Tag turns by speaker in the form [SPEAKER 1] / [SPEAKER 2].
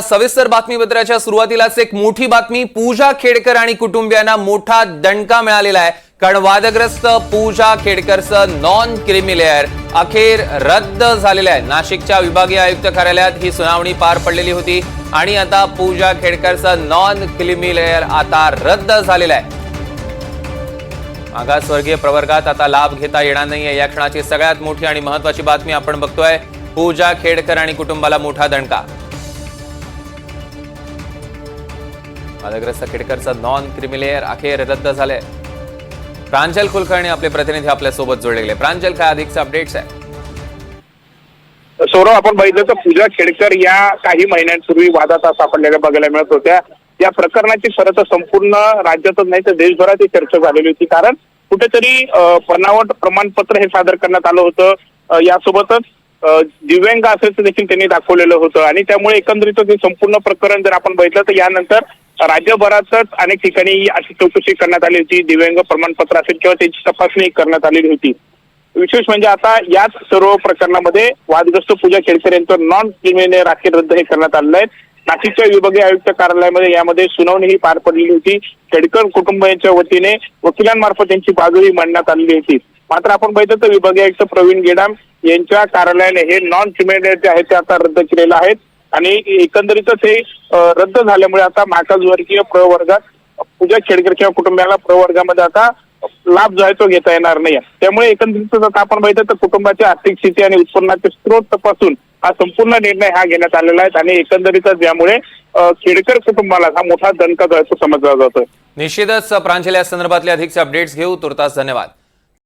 [SPEAKER 1] सविस्तर बातमीपत्राच्या सुरुवातीलाच एक मोठी बातमी. पूजा खेडकर आणि कुटुंबियांना मोठा दणका मिळालेला आहे. कारण वादग्रस्त पूजा खेडकरचं नॉन क्रिमिलेअर अखेर रद्द झालेलं आहे. नाशिकच्या विभागीय आयुक्त कार्यालयात ही सुनावणी पार पडलेली होती. आणि आता पूजा खेडकरचं नॉन क्रिमिलेअर आता रद्द झालेलं आहे. मागासवर्गीय प्रवर्गात आता लाभ घेता येणार नाहीये. या क्षणाची सगळ्यात मोठी आणि महत्वाची बातमी आपण बघतोय. पूजा खेडकर आणि कुटुंबाला मोठा दणका. वादग्रस्त खेडकरचं नॉन क्रिमिलेअर अखेर रद्द झालंय. प्रांजल कुलकर्णी आपले प्रतिनिधी आपल्यासोबत जोडले गेले प्रांजल काय अधिकचे अपडेट्स आहे
[SPEAKER 2] सौरभ आपण बघितलं तर पूजा खेडकर या काही महिन्यांपूर्वी वादात सापडलेल्या बघायला मिळत होत्या. या प्रकरणाची खरं तर संपूर्ण राज्यातच नाही तर देशभरात ही चर्चा झालेली होती. कारण कुठेतरी बनावट प्रमाणपत्र हे सादर करण्यात आलं होतं. यासोबतच दिव्यांग असल्याचं देखील त्यांनी दाखवलेलं होतं. आणि त्यामुळे एकंदरीत संपूर्ण प्रकरण जर आपण बघितलं तर यानंतर राज्यभरातच अनेक ठिकाणी अशी चौकशी करण्यात आली होती. दिव्यांग प्रमाणपत्र असेल किंवा त्याची तपासणी करण्यात आलेली होती. विशेष म्हणजे आता याच सर्व प्रकरणामध्ये वादग्रस्त पूजा खेडकर यांचं नॉन क्रिमिनल राखील रद्द हे करण्यात आलेलं आहे. नाशिकच्या विभागीय आयुक्त कार्यालयामध्ये यामध्ये सुनावणी ही पार पडलेली होती. खेडकर कुटुंबियांच्या वतीने वकिलांमार्फत त्यांची बाजूही मांडण्यात आलेली होती. मात्र आपण बघितलं तर विभागीय आयुक्त प्रवीण गेडाम यांच्या कार्यालयाने हे नॉन क्रिमिनल जे आहे ते आता रद्द केलेलं आहे आणि एकंदरीतच हे रद्द झाल्यामुळे आता मागासवर्गीय प्रवर्गात पूजा खेडकर किंवा कुटुंबियाला प्रवर्गामध्ये आता लाभ जो आहे तो घेता येणार नाही. त्यामुळे एकंदरीतच आता आपण बघितलं तर कुटुंबाची आर्थिक स्थिती आणि उत्पन्नाचे स्त्रोत तपासून हा संपूर्ण निर्णय हा घेण्यात आलेला आहे. आणि एकंदरीतच यामुळे खेडकर कुटुंबाला हा मोठा दणका जो आहे तो समजला जातोय.
[SPEAKER 1] निश्चितच प्रांजल या संदर्भातले अधिकचे अपडेट्स घेऊ. तुर्तास धन्यवाद.